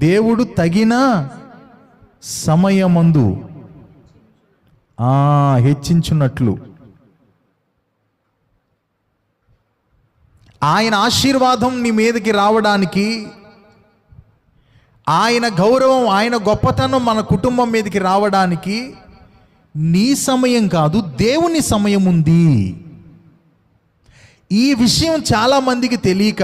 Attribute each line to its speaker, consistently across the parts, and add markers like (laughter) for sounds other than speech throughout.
Speaker 1: దేవుడు తగిన సమయమందు ఆ, హెచ్చించున్నట్లు. ఆయన ఆశీర్వాదం నీ మీదకి రావడానికి ఆయన గౌరవం ఆయన గొప్పతనం మన కుటుంబం మీదకి రావడానికి నీ సమయం కాదు దేవుని సమయం ఉంది. ఈ విషయం చాలా మందికి తెలియక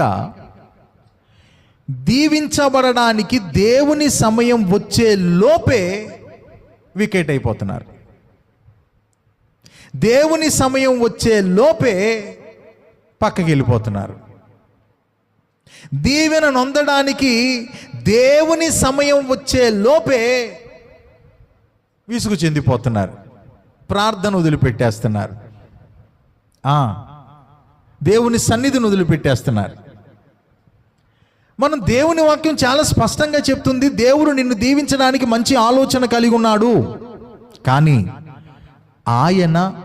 Speaker 1: దీవించబడడానికి దేవుని సమయం వచ్చే లోపే వికెట్ అయిపోతున్నారు. దేవుని సమయం వచ్చే లోపే పక్కకి వెళ్ళిపోతున్నారు. దీవెన నొందడానికి దేవుని సమయం వచ్చే లోపే విసుగు చెందిపోతున్నారు. ప్రార్థన వదిలిపెట్టేస్తున్నారు. దేవుని సన్నిధిని వదిలిపెట్టేస్తున్నారు. మనం దేవుని వాక్యం చాలా స్పష్టంగా చెప్తుంది. దేవుడు నిన్ను దీవించడానికి మంచి ఆలోచన కలిగి ఉన్నాడు. కానీ ఆయన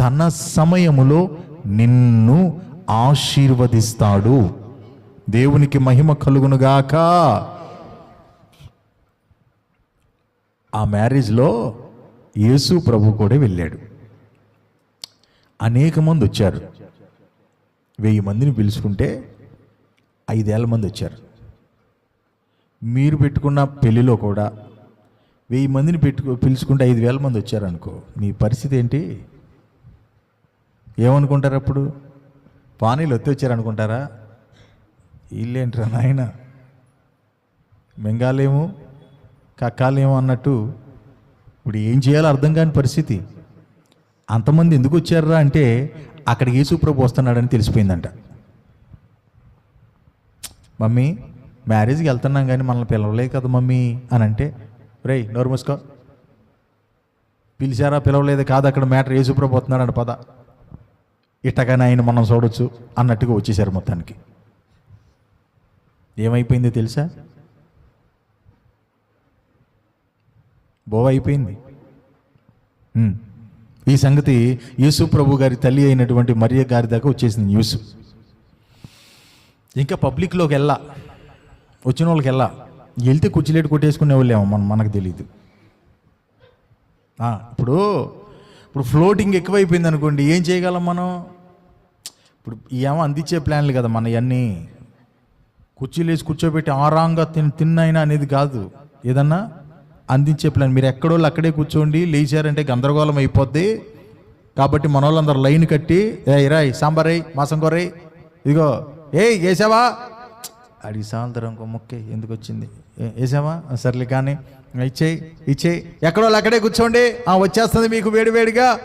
Speaker 1: తన సమయములో నిన్ను ఆశీర్వదిస్తాడు. దేవునికి మహిమ కలుగునుగాక. ఆ మ్యారేజ్లో యేసు ప్రభు కూడా వెళ్ళాడు. అనేక మంది వచ్చారు. వెయ్యి మందిని పిలుచుకుంటే ఐదేళ్ళ మంది వచ్చారు. మీరు పెట్టుకున్న పెళ్ళిలో కూడా వెయ్యి మందిని పెట్టుకు పిలుచుకుంటే ఐదు వేల మంది వచ్చారనుకో మీ పరిస్థితి ఏంటి? ఏమనుకుంటారు అప్పుడు? పానీలు ఒత్తి వచ్చారనుకుంటారా? వీళ్ళేంట్రా నాయన? మింగాలేము కక్కాలేము అన్నట్టు ఇప్పుడు ఏం చేయాలో అర్థం కాని పరిస్థితి. అంతమంది ఎందుకు వచ్చారా అంటే అక్కడికి యేసుప్రభు వస్తున్నాడని తెలిసిపోయిందంట. మమ్మీ మ్యారేజ్కి వెళ్తున్నాం కానీ మనల్ని పిలవలే కదా మమ్మీ అని అంటే రేయ్ నోరు మూసుకో. పిలిచారా పిలవలేదు కాదు అక్కడ మ్యాటర్ యేసుప్రభు వస్తున్నాడని పద. ఇట్టగానే ఆయన మనం చూడొచ్చు అన్నట్టుగా వచ్చేసారు మొత్తానికి. ఏమైపోయింది తెలుసా? బోవ అయిపోయింది. ఈ సంగతి యేసు ప్రభు గారి తల్లి అయినటువంటి మరియ గారి దాకా వచ్చేసింది న్యూస్. ఇంకా పబ్లిక్లోకి వెళ్ళా వచ్చిన వాళ్ళకి వెళ్ళా వెళ్తే కుర్చీలేటు కొట్టేసుకునే వాళ్ళేమో మనం మనకు తెలియదు ఇప్పుడు ఇప్పుడు ఫ్లోటింగ్ ఎక్కువైపోయింది అనుకోండి ఏం చేయగలం మనం? ఇప్పుడు ఏమో అందించే ప్లాన్లు కదా మన ఇవన్నీ కుర్చీలు వేసి కూర్చోబెట్టి ఆరాంగా తిన్ తిన్నైనా అనేది కాదు. ఏదన్నా? అందించే ప్లాన్. మీరు ఎక్కడోళ్ళు అక్కడే కూర్చోండి లేచారంటే గందరగోళం అయిపోద్ది. కాబట్టి మన వాళ్ళందరూ లైన్ కట్టి ఏ ఇరాయ్ సాంబార్ అయ్యి మాసం కూర ఇదిగో ఏయ్ వేసావా అడిగి సాయంత్రం ఇంకో ముక్కే ఎందుకు వచ్చింది? ఏ- వేసావా సర్లే కానీ ఇచ్చేయి ఇచ్చేయి. ఎక్కడో అక్కడే కూర్చోండి. ఆ, వచ్చేస్తుంది మీకు వేడి వేడిగా.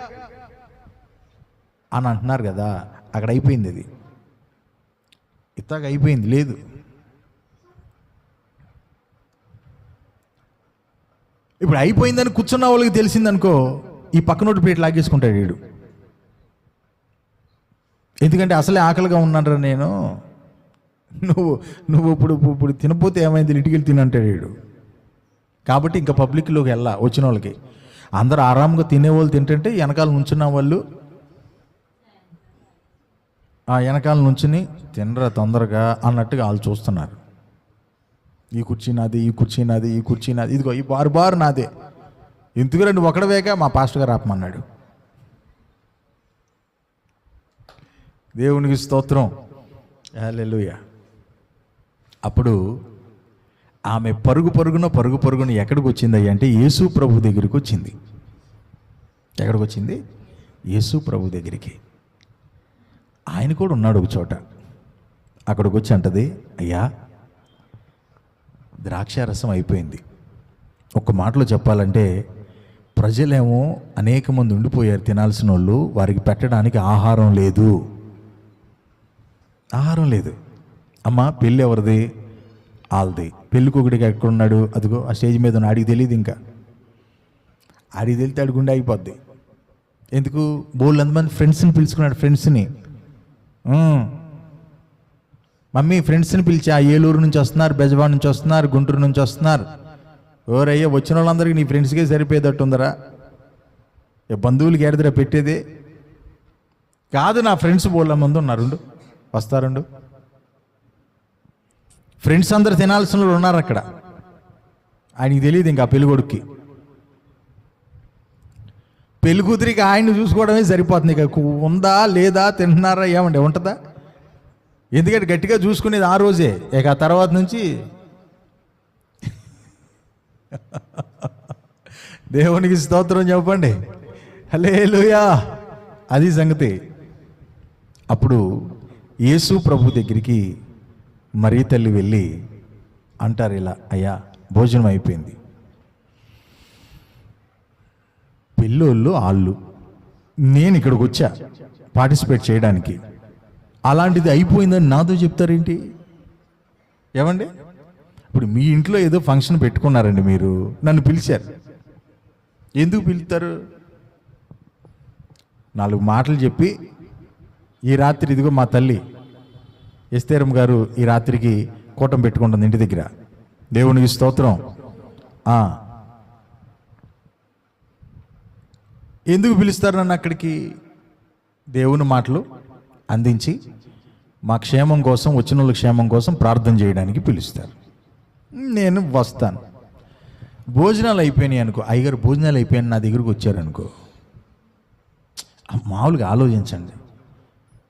Speaker 1: అని అంటున్నారు కదా అక్కడ అయిపోయింది అది. ఇత్తగా అయిపోయింది లేదు. ఇప్పుడు అయిపోయిందని కూర్చున్న వాళ్ళకి తెలిసిందనుకో ఈ పక్కనోటి పేట లాగేసుకుంటాడు వీడు. ఎందుకంటే అసలే ఆకలిగా ఉన్నారా నేను. నువ్వు నువ్వు ఇప్పుడు ఇప్పుడు తినపోతే ఏమైంది? ఇటుకెళ్ళి తినంటాడు వీడు. కాబట్టి ఇంకా పబ్లిక్లోకి వెళ్ళా వచ్చిన వాళ్ళకి. అందరు ఆరాంగా తినేవాళ్ళు తింటుంటే వెనకాల నుంచున్న వాళ్ళు ఆ వెనకాల నుంచుని తినరా తొందరగా అన్నట్టుగా వాళ్ళు చూస్తున్నారు. ఈ కుర్చీ నాది ఈ కుర్చీ నాది ఈ కుర్చీ నాది ఇదిగో ఈ బారు బారు నాదే. ఎందుకు రెండు ఒకడవేగా మా పాస్టర్ గారు ఆపమన్నాడు? దేవునికి స్తోత్రం. హల్లెలూయా అప్పుడు ఆమె పరుగు పరుగున పరుగు పరుగున ఎక్కడికి వచ్చింది అంటే యేసు ప్రభు దగ్గరికి వచ్చింది. ఎక్కడికి వచ్చింది? యేసు ప్రభు దగ్గరికి. ఆయన కూడా ఉన్నాడు ఒక చోట. అక్కడికి వచ్చి అంటది అయ్యా ద్రాక్షారసం అయిపోయింది. ఒక మాటలో చెప్పాలంటే ప్రజలేమో అనేక మంది ఉండిపోయారు తినాల్సిన వాళ్ళు వారికి పెట్టడానికి ఆహారం లేదు. ఆహారం లేదు. అమ్మ పెళ్ళి ఎవరిది? వాళ్ళది పెళ్ళికొకడికి ఎక్కడున్నాడు అదిగో ఆ స్టేజ్ మీద ఉన్న ఆడికి తెలియదు ఇంకా. ఆడికి తెలితే అడుగుండి అయిపోద్ది ఎందుకు? బోళ్ళు ఎంతమంది ఫ్రెండ్స్ని పిలుచుకున్నాడు ఫ్రెండ్స్ని మమ్మీ ఫ్రెండ్స్ని పిలిచి ఆ ఏలూరు నుంచి వస్తున్నారు బెజవాడ నుంచి వస్తున్నారు గుంటూరు నుంచి వస్తున్నారు. ఎవరయ్యా వచ్చిన వాళ్ళందరికీ నీ ఫ్రెండ్స్కే సరిపోయేటట్టు ఉందరా. బంధువులకి ఏడదరా పెట్టేది? కాదు నా ఫ్రెండ్స్ బోళ్ళ మంది ఉన్నారుండు వస్తారండు. ఫ్రెండ్స్ అందరు తినాల్సిన వాళ్ళు ఉన్నారు అక్కడ. ఆయనకి తెలియదు ఇంకా పెళ్ళికొడుక్కి. పెళ్ళి కూతురికి ఆయన్ని చూసుకోవడమే సరిపోతుంది ఇక. ఉందా లేదా తింటున్నారా ఏమండి ఉంటుందా? ఎందుకంటే గట్టిగా చూసుకునేది ఆ రోజే. ఇక ఆ తర్వాత నుంచి (laughs) దేవునికి స్తోత్రం చెప్పండి. హల్లెలూయా. అది సంగతి. అప్పుడు యేసు ప్రభు దగ్గరికి మరీ తల్లి వెళ్ళి అంటారు ఇలా అయ్యా భోజనం అయిపోయింది. పెళ్ళోళ్ళు ఆళ్ళు నేను ఇక్కడికి వచ్చా పార్టిసిపేట్ చేయడానికి. అలాంటిది అయిపోయిందని నాతో చెప్తారేంటి? ఏమండి? ఇప్పుడు మీ ఇంట్లో ఏదో ఫంక్షన్ పెట్టుకున్నారండి మీరు నన్ను పిలిచారు. ఎందుకు పిలుస్తారు? నాలుగు మాటలు చెప్పి ఈ రాత్రి ఇదిగో మా తల్లి ఎస్తేరం గారు ఈ రాత్రికి కూటం పెట్టుకుంటుంది ఇంటి దగ్గర. దేవునికి స్తోత్రం. ఎందుకు పిలుస్తారు నన్ను అక్కడికి? దేవుని మాటలు అందించి మా క్షేమం కోసం వచ్చిన వాళ్ళ క్షేమం కోసం ప్రార్థన చేయడానికి పిలుస్తారు. నేను వస్తాను. భోజనాలు అయిపోయినాయి అనుకో. అయ్యగారు భోజనాలు అయిపోయాను నా దగ్గరకు వచ్చారనుకో మామూలుగా ఆలోచించండి.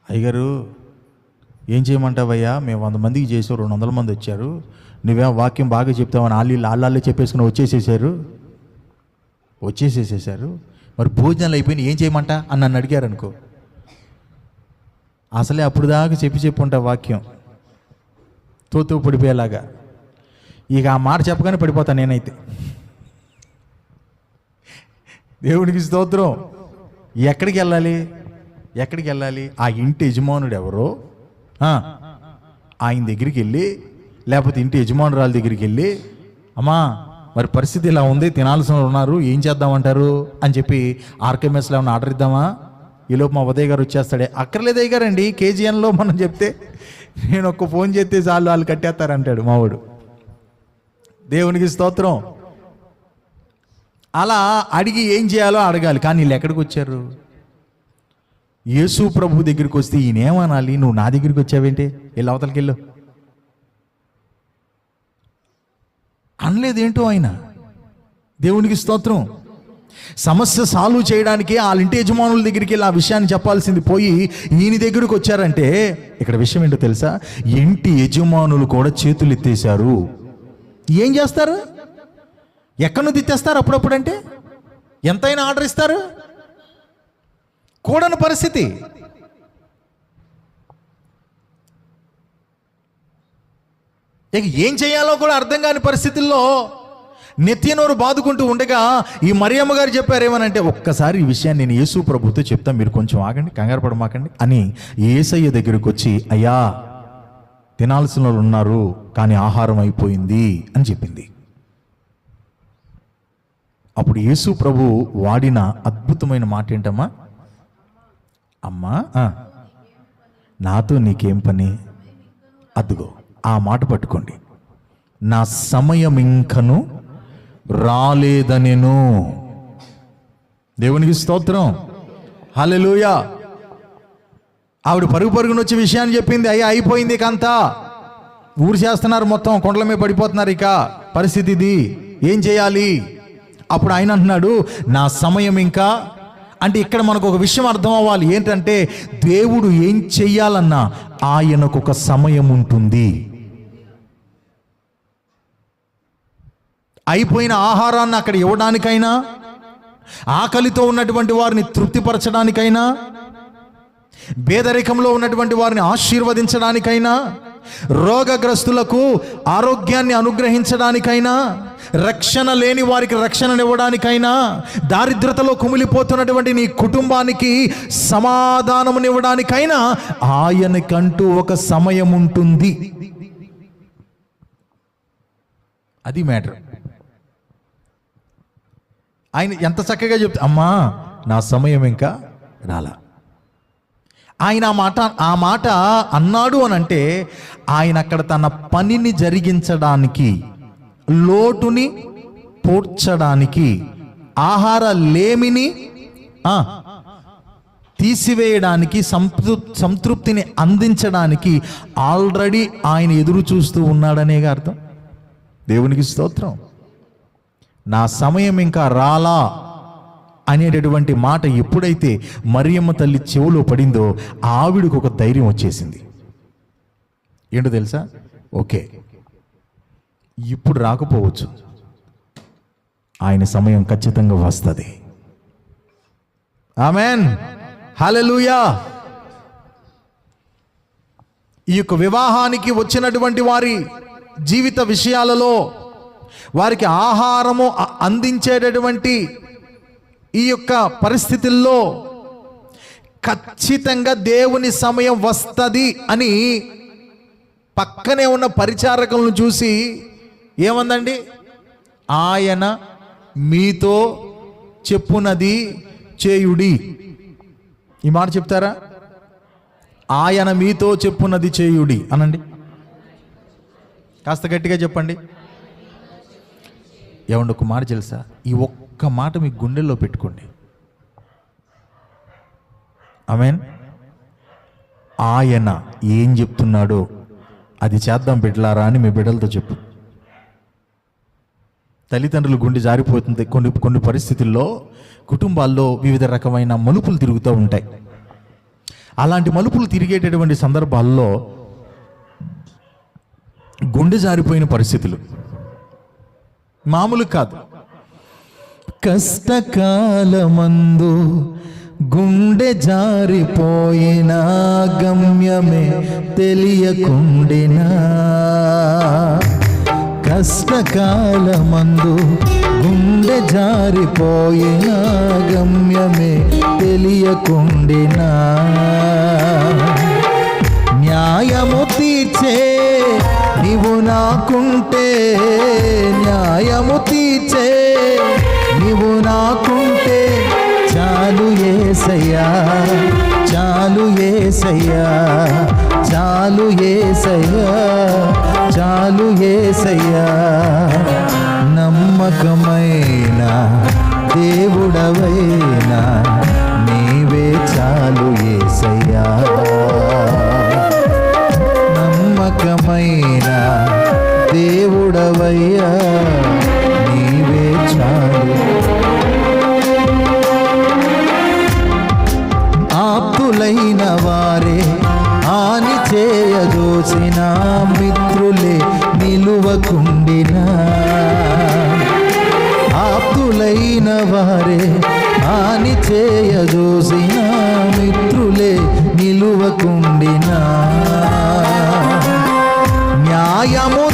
Speaker 1: అయ్యగారు ఏం చేయమంటావయ్యా? మేము వంద మందికి చేసాం రెండు వందల మంది వచ్చారు. నువ్వే వాక్యం బాగా చెప్తావని వాళ్ళు ఆళ్ళే చెప్పేసుకుని వచ్చేసేసారు. వచ్చేసేసేసారు. మరి భోజనాలు అయిపోయినాయి ఏం చేయమంట? అని నన్ను అడిగారు అనుకో అసలే అప్పుడు దాకా చెప్పి చెప్పి ఉంటా వాక్యం. తోతూ పడిపోయేలాగా. ఇక ఆ మాట చెప్పగానే పడిపోతాను నేనైతే. దేవుడికి స్తోత్రం. ఎక్కడికి వెళ్ళాలి? ఎక్కడికి వెళ్ళాలి? ఆ ఇంటి యజమానుడు ఎవరో? ఆయన దగ్గరికి వెళ్ళి లేకపోతే ఇంటి యజమానురాలు దగ్గరికి వెళ్ళి అమ్మా మరి పరిస్థితి ఇలా ఉంది తినాల్సిన ఉన్నారు ఏం చేద్దామంటారు? అని చెప్పి ఆర్కేఎంఎస్లో ఏమైనా ఆర్డర్ ఇద్దామా? ఈలోపు మా ఉదయ్ గారు వచ్చేస్తాడే. అక్కర్లేదు అయ్య గారండి కేజీఎన్లో మనం చెప్తే నేను ఒక్క ఫోన్ చేస్తే చాలు వాళ్ళు కట్టేస్తారంటాడు మావాడు దేవునికి స్తోత్రం. అలా అడిగి ఏం చేయాలో అడగాలి. కానీ వీళ్ళు ఎక్కడికి వచ్చారు? యేసు ప్రభు దగ్గరికి వస్తే ఈయన ఏమనాలి నువ్వు నా దగ్గరికి వచ్చావేంటి? వెళ్ళి అవతలకి వెళ్ళు అనలేదేంటో ఆయన? దేవునికి స్తోత్రం. సమస్య సాల్వ్ చేయడానికి వాళ్ళ ఇంటి యజమానుల దగ్గరికి వెళ్ళి ఆ విషయాన్ని చెప్పాల్సింది పోయి ఈయన దగ్గరికి వచ్చారంటే ఇక్కడ విషయం ఏంటో తెలుసా? ఇంటి యజమానులు కూడా చేతులు ఎత్తేశారు. ఏం చేస్తారు? ఎక్కడి నుంచి తెస్తారు అప్పుడప్పుడంటే? ఎంతైనా ఆర్డర్ ఇస్తారు? కూడని పరిస్థితి. ఇక ఏం చేయాలో కూడా అర్థం కాని పరిస్థితుల్లో నెత్తినోరు బాదుకుంటూ ఉండగా ఈ మరియమ్మ గారు చెప్పారు ఏమనంటే ఒక్కసారి ఈ విషయాన్ని నేను యేసు ప్రభుతో చెప్తాను మీరు కొంచెం ఆగండి కంగారు పడమాకండి అని ఏసయ్య దగ్గరికి వచ్చి అయ్యా తినాల్సిన వాళ్ళు ఉన్నారు కానీ ఆహారం అయిపోయింది అని చెప్పింది. అప్పుడు యేసు ప్రభు వాడిన అద్భుతమైన మాట ఏంటమ్మా అమ్మా నాతో నీకేం పని? అద్దుగో ఆ మాట పట్టుకోండి. నా సమయం ఇంకను రాలేదనెను. దేవునికి స్తోత్రం. హలెలుయా ఆవిడ పరుగు పరుగున వచ్చి విషయాన్ని చెప్పింది అయ్యా అయిపోయింది కంతా ఊరు చేస్తున్నారు మొత్తం కొండల మీద పడిపోతున్నారు ఇక. పరిస్థితి ఇది. ఏం చేయాలి? అప్పుడు ఆయన అంటున్నాడు నా సమయం ఇంకా అంటే ఇక్కడ మనకు ఒక విషయం అర్థం అవ్వాలి ఏంటంటే దేవుడు ఏం చెయ్యాలన్నా ఆయనకు ఒక సమయం ఉంటుంది. అయిపోయిన ఆహారాన్ని అక్కడ ఇవ్వడానికైనా ఆకలితో ఉన్నటువంటి వారిని తృప్తిపరచడానికైనా పేదరికంలో ఉన్నటువంటి వారిని ఆశీర్వదించడానికైనా రోగగ్రస్తులకు ఆరోగ్యాన్ని అనుగ్రహించడానికైనా రక్షణ లేని వారికి రక్షణనివ్వడానికైనా దారిద్రతలో కుమిలిపోతున్నటువంటి నీ కుటుంబానికి సమాధానమునివ్వడానికైనా ఆయనకంటూ ఒక సమయం ఉంటుంది అది మ్యాటర్. ఆయన ఎంత చక్కగా చెప్తే అమ్మా నా సమయం ఇంకా రాలా. ఆయన ఆ మాట ఆ మాట అన్నాడు అని అంటే ఆయన అక్కడ తన పనిని జరిగించడానికి లోటుని పోడ్చడానికి ఆహార లేమిని తీసివేయడానికి సంతృ సంతృప్తిని అందించడానికి ఆల్రెడీ ఆయన ఎదురు చూస్తూ ఉన్నాడనేగా అర్థం? దేవునికి స్తోత్రం. నా సమయం ఇంకా రాలా. అనేటటువంటి మాట ఎప్పుడైతే మరియమ్మ తల్లి చెవులో పడిందో ఆవిడకు ఒక ధైర్యం వచ్చేసింది. ఏంటో తెలుసా? ఓకే. ఇప్పుడు రాకపోవచ్చు. ఆయన సమయం ఖచ్చితంగా వస్తుంది. ఆమెన్. హల్లెలూయా. ఈ యొక్క వివాహానికి వచ్చినటువంటి వారి జీవిత విషయాలలో వారికి ఆహారము అందించేటటువంటి ఈ యొక్క పరిస్థితుల్లో ఖచ్చితంగా దేవుని సమయం వస్తుంది అని పక్కనే ఉన్న పరిచారకులను చూసి ఏమందండి? ఆయన మీతో చెప్పునది చేయుడి. ఈ మాట చెప్తారా? ఆయన మీతో చెప్పున్నది చేయుడి అనండి. కాస్త గట్టిగా చెప్పండి. ఏమండి ఒక మాట తెలుసా? ఈ ఒక్క మాట మీ గుండెల్లో పెట్టుకోండి. అమెన్ ఆయన ఏం చెప్తున్నాడో అది చేద్దాం బిడ్డలారా అని మీ బిడ్డలతో చెప్పు. తల్లిదండ్రులు గుండె జారిపోతుంది. కొన్ని కొన్ని పరిస్థితుల్లో కుటుంబాల్లో వివిధ రకమైన మలుపులు తిరుగుతూ ఉంటాయి. అలాంటి మలుపులు తిరిగేటటువంటి సందర్భాల్లో గుండె జారిపోయిన పరిస్థితులు మామూలు కాదు. కష్టకాలమందు గుండె జారిపోయిన గమ్యమే తెలియకుండినా. కష్టకాలమందు గుండె జారిపోయిన గమ్యమే తెలియకుండినా. న్యాయము తీర్చే నీవు నాకుంటే న్యాయము తీర్చే నాకుంటే చాలు ఏసయ్యా చాలు ఏసయ్యా చాలు ఏసయ్యా చాలు ఏసయ్యా. నమ్మకమైన దేవుడవైనా నీవే చాలు ఏసయ్యా. నమ్మకమైన దేవుడవయ్యా నీవే చాలు మిత్రులైన వారే హాని చేయదోసిన మిత్రులే నిలువకుండిన. ఆప్తులైన వారే హాని చేయదోసిన మిత్రులే నిలువకుండిన. న్యాయము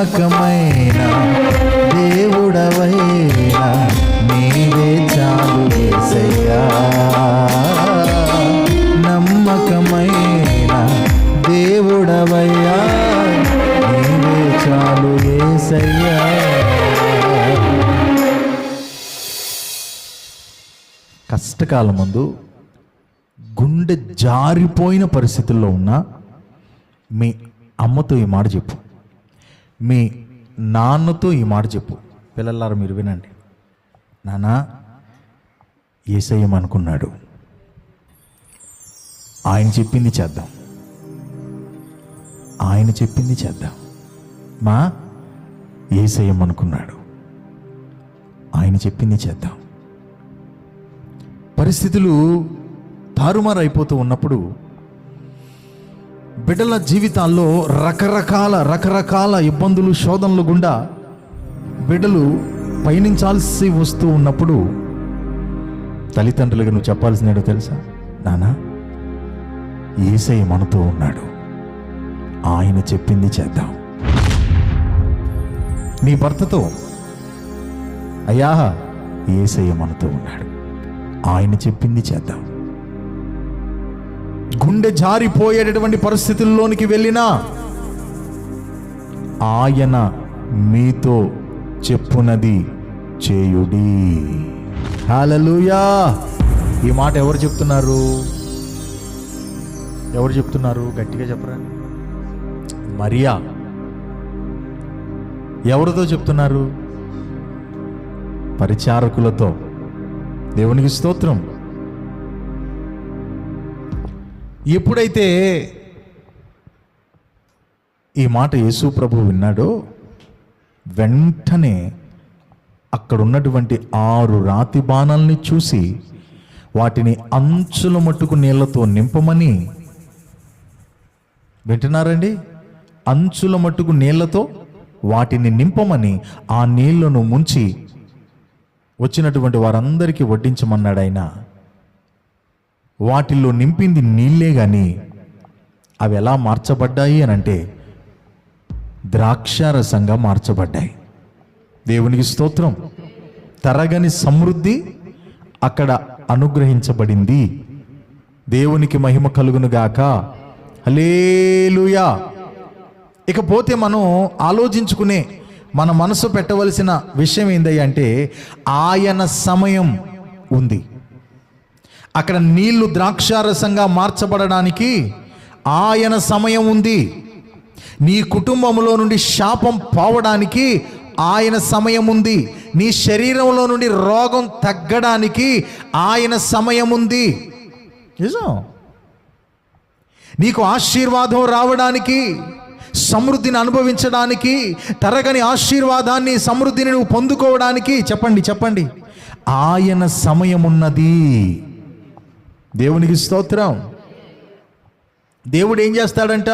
Speaker 1: నమ్మకమైన దేవుడవైనా నీవే చాలు ఏసయ్యా. నమ్మకమైన దేవుడవయ్యా నీవే చాలు ఏసయ్యా. కష్టకాలం ముందు గుండె జారిపోయిన పరిస్థితుల్లో ఉన్న మీ అమ్మతో ఈ మాట చెప్పు. మీ నాన్నతో ఈ మాట చెప్పు. పిల్లలారు మీరు వినండి. నానా ఏసయ్యమనుకున్నాడు ఆయన చెప్పింది చేద్దాం. ఆయన చెప్పింది చేద్దాం. మా ఏసయ్యమనుకున్నాడు ఆయన చెప్పింది చేద్దాం. పరిస్థితులు తారుమారు అయిపోతూ ఉన్నప్పుడు బిడ్డల జీవితాల్లో రకరకాల రకరకాల ఇబ్బందులు శోధనలు గుండా బిడ్డలు పయనించాల్సి వస్తూ ఉన్నప్పుడు తల్లిదండ్రులకు నువ్వు చెప్పాల్సినదో తెలుసా? నానా ఏసై మనతో ఉన్నాడు. ఆయన చెప్పింది చేద్దాం. నీ భర్తతో? అయ్యా ఏసయ్య మనతో ఉన్నాడు. ఆయన చెప్పింది చేద్దాం. గుండె జారిపోయేటటువంటి పరిస్థితుల్లోనికి వెళ్ళినా ఆయన మీతో చెప్పునది చేయుడి. హల్లెలూయా. ఈ మాట ఎవరు చెప్తున్నారు? ఎవరు చెప్తున్నారు? గట్టిగా చెప్పరా? మరియా. ఎవరితో చెప్తున్నారు? పరిచారకులతో. దేవునికి స్తోత్రం. ఎప్పుడైతే ఈ మాట యేసు ప్రభు విన్నాడో వెంటనే అక్కడ ఉన్నటువంటి ఆరు రాతి బాణాలని చూసి వాటిని అంచుల మట్టుకు నీళ్ళతో నింపమని వింటున్నారండి? అంచుల మట్టుకు నీళ్ళతో వాటిని నింపమని ఆ నీళ్ళను ముంచి వచ్చినటువంటి వారందరికీ వడ్డించమన్నాడు ఆయన వాటిల్లో నింపింది నీళ్ళే గాని అవి ఎలా మార్చబడ్డాయి అని అంటే ద్రాక్షారసంగా మార్చబడ్డాయి. దేవునికి స్తోత్రం. తరగని సమృద్ధి అక్కడ అనుగ్రహించబడింది. దేవునికి మహిమ కలుగును గాక. హలేలుయా ఇకపోతే మనం ఆలోచించుకునే మన మనసు పెట్టవలసిన విషయం ఏందయ్యంటే అంటే ఆయన సమయం ఉంది. అక్కడ నీళ్ళు ద్రాక్షారసంగా మార్చబడడానికి ఆయన సమయం ఉంది. నీ కుటుంబంలో నుండి శాపం పోవడానికి ఆయన సమయం ఉంది. నీ శరీరంలో నుండి రోగం తగ్గడానికి ఆయన సమయం ఉంది. నిజం? నీకు ఆశీర్వాదం రావడానికి సమృద్ధిని అనుభవించడానికి తరగని ఆశీర్వాదాన్ని సమృద్ధిని నువ్వు పొందుకోవడానికి చెప్పండి చెప్పండి. ఆయన సమయం ఉన్నది. దేవునికి స్తోత్రం. దేవుడు ఏం చేస్తాడంట?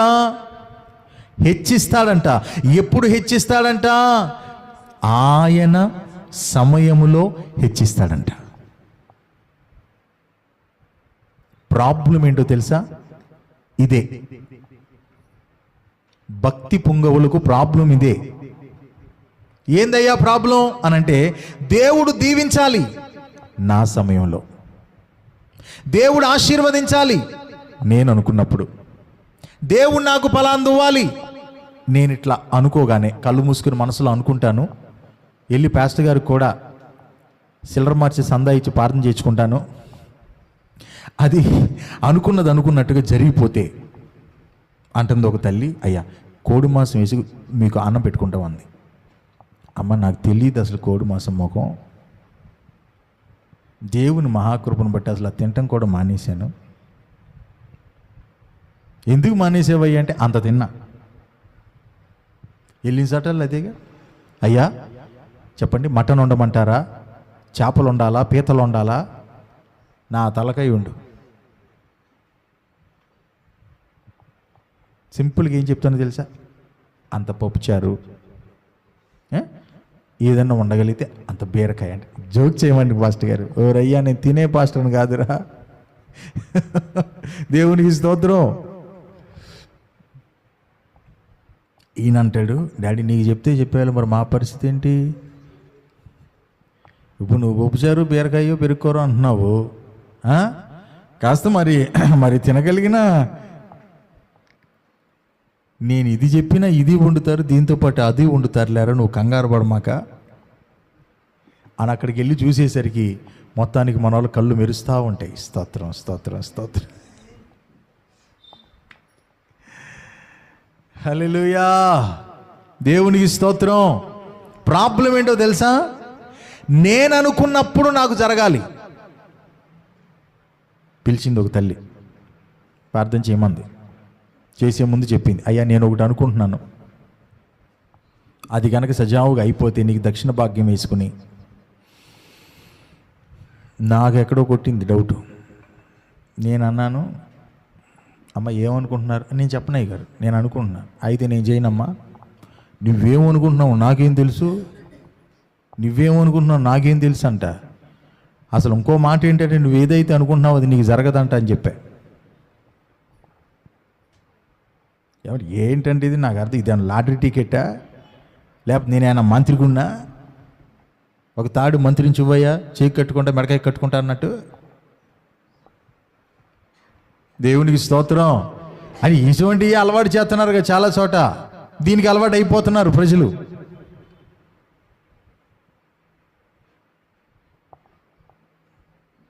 Speaker 1: హెచ్చిస్తాడంట. ఎప్పుడు హెచ్చిస్తాడంట? ఆయన సమయములో హెచ్చిస్తాడంట. ప్రాబ్లం ఏంటో తెలుసా? ఇదే. భక్తి పుంగవులకు ప్రాబ్లం ఇదే. ఏందయ్యా ప్రాబ్లం? అనంటే దేవుడు దీవించాలి నా సమయంలో. దేవుడు ఆశీర్వదించాలి. నేను అనుకున్నప్పుడు దేవుడు నాకు ఫలాందువ్వాలి నేను ఇట్లా అనుకోగానే కళ్ళు మూసుకుని మనసులో అనుకుంటాను. వెళ్ళి పాస్టర్ గారికి కూడా సిల్లర్ మార్చి సందా ఇచ్చి ప్రార్థన చేయించుకుంటాను. అది అనుకున్నది అనుకున్నట్టుగా జరిగిపోతే అంటుంది ఒక తల్లి అయ్యా కోడి మాసం వేసి మీకు అన్నం పెట్టుకుంటాం అంది. అమ్మ నాకు తెలియదు అసలు కోడి మాసం ముఖం. దేవుని మహాకృపను బట్టి అసలు తినటం కూడా మానేశాను. ఎందుకు మానేసేవయ్యా అంటే అంత తిన్నా. వెళ్ళిన సటల్ అదేగా? అయ్యా చెప్పండి మటన్ వండమంటారా? చేపలు ఉండాలా పీతలు ఉండాలా నా తలకాయ ఉండు. సింపుల్గా ఏం చెప్తానో తెలుసా? అంత పప్పుచారు ఏ? ఏదన్నా ఉండగలిగితే అంత బీరకాయ అండి జోక్ చేయమండి పాస్టర్ గారు. ఓరయ్యా నేను తినే పాస్టర్ని కాదురా. దేవునికి స్తోత్రం. ఈయన అంటాడు డాడీ నీకు చెప్తే చెప్పేవాళ్ళు మరి మా పరిస్థితి ఏంటి? ఇప్పుడు నువ్వు ఉపచారు బీరకాయో పెరుక్కోరు అంటున్నావు. కాస్త మరి మరి తినగలిగిన నేను ఇది చెప్పినా ఇది వండుతారు దీంతో పాటు అది వండుతారు లేరా నువ్వు కంగారు పడమాక. అని అక్కడికి వెళ్ళి చూసేసరికి మొత్తానికి మన వాళ్ళు కళ్ళు మెరుస్తూ ఉంటాయి. స్తోత్రం స్తోత్రం స్తోత్రం. హల్లెలూయా! దేవునికి స్తోత్రం. ప్రాబ్లం ఏంటో తెలుసా? నేను అనుకున్నప్పుడు నాకు జరగాలి. పిలిచింది ఒక తల్లి. ప్రార్థన చేయమంది. చేసే ముందు చెప్పింది అయ్యా నేను ఒకటి అనుకుంటున్నాను. అది కనుక సజావుగా అయిపోతే నీకు దక్షిణ భాగ్యం వేసుకుని. నాకు ఎక్కడో కొట్టింది డౌట్. నేను అన్నాను అమ్మ ఏమనుకుంటున్నారు? నేను చెప్పనయ్య గారు నేను అనుకుంటున్నాను అయితే నేను చేయనమ్మా. నువ్వేమనుకుంటున్నావు నాకేం తెలుసు. నువ్వేమనుకుంటున్నావు నాకేం తెలుసు అంట. అసలు ఇంకో మాట ఏంటంటే నువ్వు ఏదైతే అనుకుంటున్నావు అది నీకు జరగదంట అని చెప్పా. ఏమంటే ఏంటంటే ఇది? నాకు అర్థం ఇదేమన్నా లాటరీ టికెట్టా లేకపోతే నేను ఏమైనా మంత్రికున్నా ఒక తాడు మంత్రించి ఇవ్వయ్యా చేయి కట్టుకుంటా మెడకాయ కట్టుకుంటా అన్నట్టు? దేవునికి స్తోత్రం. అని ఇటువంటి అలవాటు చేస్తున్నారు కదా చాలా చోట. దీనికి అలవాటు అయిపోతున్నారు ప్రజలు.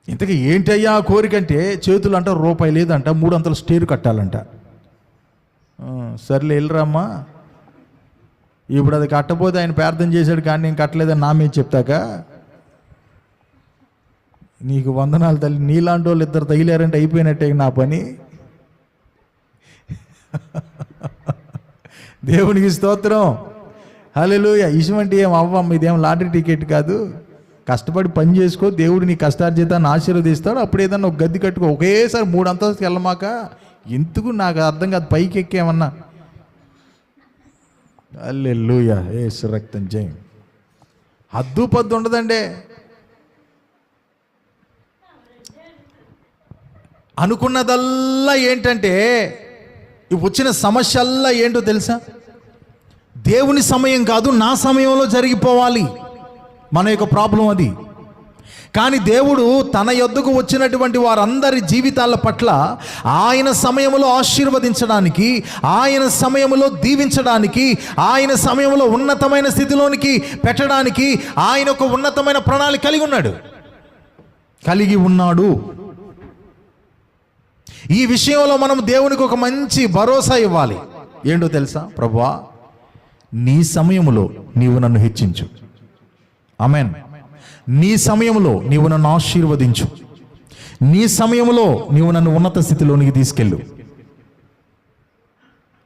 Speaker 1: ఇంతకీ ఏంటయ్యా ఆ చేతులు అంట రూపాయి లేదంట మూడు వందల స్టేరు కట్టాలంట. సర్లే వెళ్ళరామ్మా. ఇప్పుడు అది కట్టపోతే ఆయన ప్రార్థన చేశాడు కానీ నేను కట్టలేదని నా మీద చెప్తాక నీకు వందనాలు తల్లి నీలాంటి వాళ్ళు ఇద్దరు తగిలారంటే అయిపోయినట్టే నా పని. దేవునికి స్తోత్రం. హల్లెలూయ. ఇటువంటి ఏం అవ్వమ్మ ఇదేం లాటరీ టికెట్ కాదు. కష్టపడి పని చేసుకో దేవుడు నీ కష్టార్జితాన్ని ఆశీర్వదిస్తాడు. అప్పుడు ఏదన్నా ఒక గది కట్టుకో ఒకేసారి మూడు అంతస్తుకి వెళ్ళమాక ఎందుకు నాకు అర్థం కాదు పైకి ఎక్కేమన్నా. అల్లెల్లుయ ఏసు రక్తం జయం. హద్దు పద్దు ఉండదండి. అనుకున్నదల్లా ఏంటంటే వచ్చిన సమస్యల్లా ఏంటో తెలుసా? దేవుని సమయం కాదు నా సమయంలో జరిగిపోవాలి. మన యొక్క ప్రాబ్లం అది. కానీ దేవుడు తన యొద్దకు వచ్చినటువంటి వారందరి జీవితాల పట్ల ఆయన సమయంలో ఆశీర్వదించడానికి ఆయన సమయంలో దీవించడానికి ఆయన సమయంలో ఉన్నతమైన స్థితిలోనికి పెట్టడానికి ఆయన ఒక ఉన్నతమైన ప్రణాళిక కలిగి ఉన్నాడు. కలిగి ఉన్నాడు. ఈ విషయంలో మనం దేవునికి ఒక మంచి భరోసా ఇవ్వాలి. ఏంటో తెలుసా? ప్రభువా నీ సమయంలో నీవు నన్ను హెచ్చించు. ఆమెన్. నీ సమయంలో నీవు నన్ను ఆశీర్వదించు. నీ సమయంలో నీవు నన్ను ఉన్నత స్థితిలోనికి తీసుకెళ్ళు.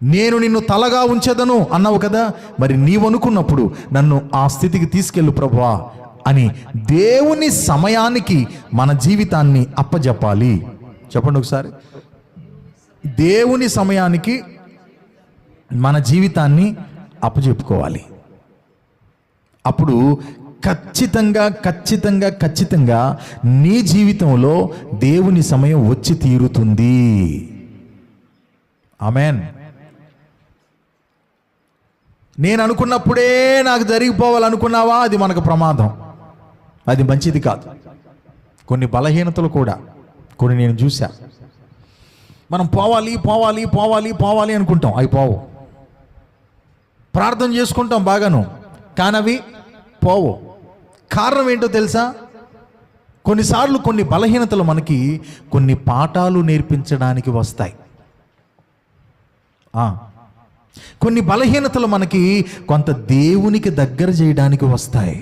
Speaker 1: నేను నిన్ను తలగా ఉంచెదను అన్నావు కదా? మరి నీవు అనుకున్నప్పుడు నన్ను ఆ స్థితికి తీసుకెళ్ళు ప్రభువా అని దేవుని సమయానికి మన జీవితాన్ని అప్పజెప్పాలి. చెప్పండి ఒకసారి. దేవుని సమయానికి మన జీవితాన్ని అప్పచెప్పుకోవాలి అప్పుడు ఖచ్చితంగా ఖచ్చితంగా ఖచ్చితంగా నీ జీవితంలో దేవుని సమయం వచ్చి తీరుతుంది. ఆమెన్. నేను అనుకున్నప్పుడే నాకు జరిగిపోవాలనుకున్నావా? అది మనకు ప్రమాదం. అది మంచిది కాదు. కొన్ని బలహీనతలు కూడా కొన్ని నేను చూసా మనం పోవాలి పోవాలి పోవాలి పోవాలి అనుకుంటాం. అవి పోవు. ప్రార్థన చేసుకుంటాం బాగాను. కానవి పోవు. కారణం ఏంటో తెలుసా? కొన్నిసార్లు కొన్ని బలహీనతలు మనకి కొన్ని పాఠాలు నేర్పించడానికి వస్తాయి. కొన్ని బలహీనతలు మనకి కొంత దేవునికి దగ్గర చేయడానికి వస్తాయి.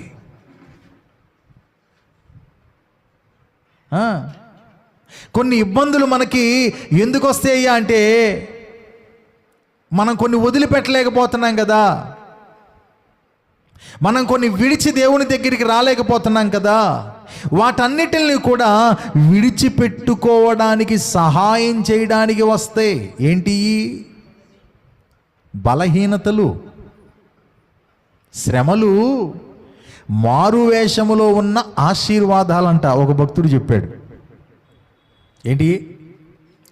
Speaker 1: కొన్ని ఇబ్బందులు మనకి ఎందుకు వస్తాయి అంటే మనం కొన్ని వదిలిపెట్టలేకపోతున్నాం కదా. మనం కొన్ని విడిచి దేవుని దగ్గరికి రాలేకపోతున్నాం కదా. వాటన్నిటిని కూడా విడిచిపెట్టుకోవడానికి సహాయం చేయడానికి వస్తే ఏంటి? బలహీనతలు శ్రమలు మారువేషములో ఉన్న ఆశీర్వాదాలంట. ఒక భక్తుడు చెప్పాడు. ఏంటి?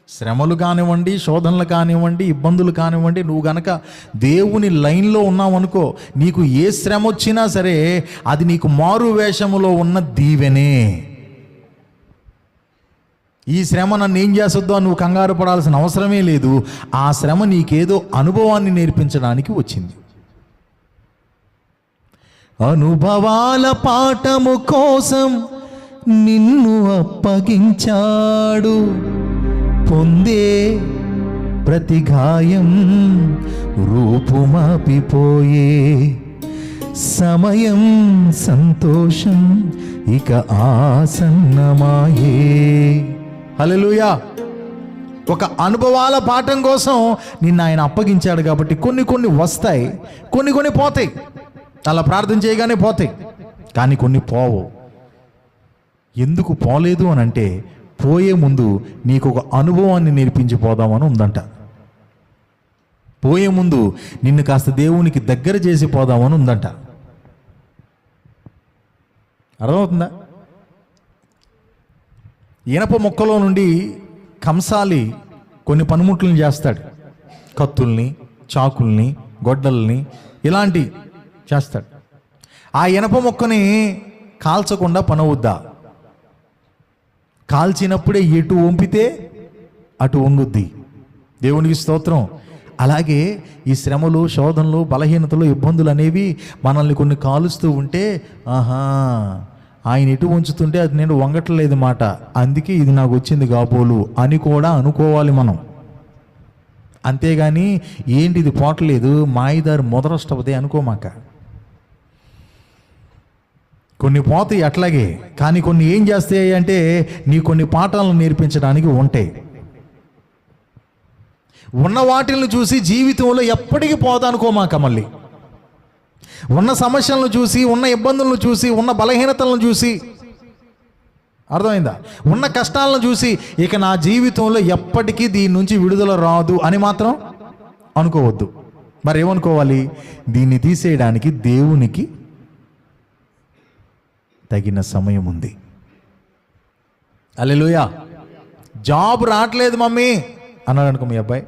Speaker 1: శ్రమలు కానివ్వండి శోధనలు కానివ్వండి ఇబ్బందులు కానివ్వండి నువ్వు గనక దేవుని లైన్లో ఉన్నావనుకో నీకు ఏ శ్రమ వచ్చినా సరే అది నీకు మారు వేషములో ఉన్న దీవెనే. ఈ శ్రమ నన్ను ఏం చేస్తుందో నువ్వు కంగారు పడాల్సిన అవసరమే లేదు. ఆ శ్రమ నీకేదో అనుభవాన్ని నేర్పించడానికి వచ్చింది. అనుభవాల పాఠము కోసం నిన్ను అప్పగించాడు. పొందే ప్రతి గాయం రూపుమాపిపోయే సమయం సంతోషం ఇక ఆసన్నమాయే. హలలుయా ఒక అనుభవాల పాఠం కోసం నిన్ను ఆయన అప్పగించాడు కాబట్టి కొన్ని కొన్ని వస్తాయి కొన్ని కొన్ని పోతాయి. అలా ప్రార్థన చేయగానే పోతాయి కానీ కొన్ని పోవు. ఎందుకు పోలేదు అని అంటే పోయే ముందు నీకు ఒక అనుభవాన్ని నేర్పించి పోదామని ఉందంట. పోయే ముందు నిన్ను కాస్త దేవునికి దగ్గర చేసి పోదామని ఉందంట. అర్థమవుతుందా? ఇనప మొక్కలో నుండి కంసాలి కొన్ని పనిముట్లను చేస్తాడు. కత్తుల్ని చాకుల్ని గొడ్డల్ని ఇలాంటి చేస్తాడు. ఆ ఇనప మొక్కని కాల్చకుండా పనవుద్దా? కాల్చినప్పుడే ఎటు వంపితే అటు వంగుద్ది దేవునికి స్తోత్రం. అలాగే ఈ శ్రమలు శోధనలు బలహీనతలు ఇబ్బందులు అనేవి మనల్ని కొన్ని కాలుస్తూ ఉంటే ఆహా ఆయన ఎటు ఉంచుతుంటే అది నేను వంగట్లేదు మాట. అందుకే ఇది నాకు వచ్చింది కాబోలు అని కూడా అనుకోవాలి మనం. అంతేగాని ఏంటి ఇది పోవట్లేదు మాయిదారు మొదలష్టపదే అనుకోమాక. కొన్ని పోతాయి అట్లాగే కానీ కొన్ని ఏం చేస్తాయి అంటే నీ కొన్ని పాఠాలను నేర్పించడానికి ఉంటాయి. ఉన్న వాటిని చూసి జీవితంలో ఎప్పటికీ పోదనుకోమాక మళ్ళీ. ఉన్న సమస్యలను చూసి ఉన్న ఇబ్బందులను చూసి ఉన్న బలహీనతలను చూసి. అర్థమైందా? ఉన్న కష్టాలను చూసి ఇక నా జీవితంలో ఎప్పటికీ దీని నుంచి విడుదల రాదు అని మాత్రం అనుకోవద్దు. మరి ఏమనుకోవాలి దీన్ని తీసేయడానికి దేవునికి తగిన సమయం ఉంది. అల్లెలుయా జాబ్ రావట్లేదు మమ్మీ. అన్నాడు అనుకో మీ అబ్బాయి.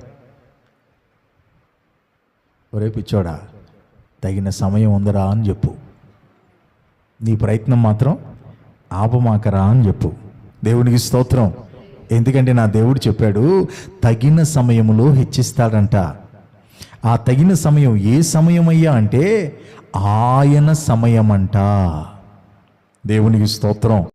Speaker 1: ఒరే పిచ్చోడా తగిన సమయం ఉందరా అని చెప్పు. నీ ప్రయత్నం మాత్రం ఆపమాకరా అని చెప్పు. దేవునికి స్తోత్రం. ఎందుకంటే నా దేవుడు చెప్పాడు తగిన సమయములో హెచ్చిస్తాడంట. ఆ తగిన సమయం ఏ సమయం అయ్యా అంటే ఆయన సమయమంట. దేవునికి స్తోత్రం.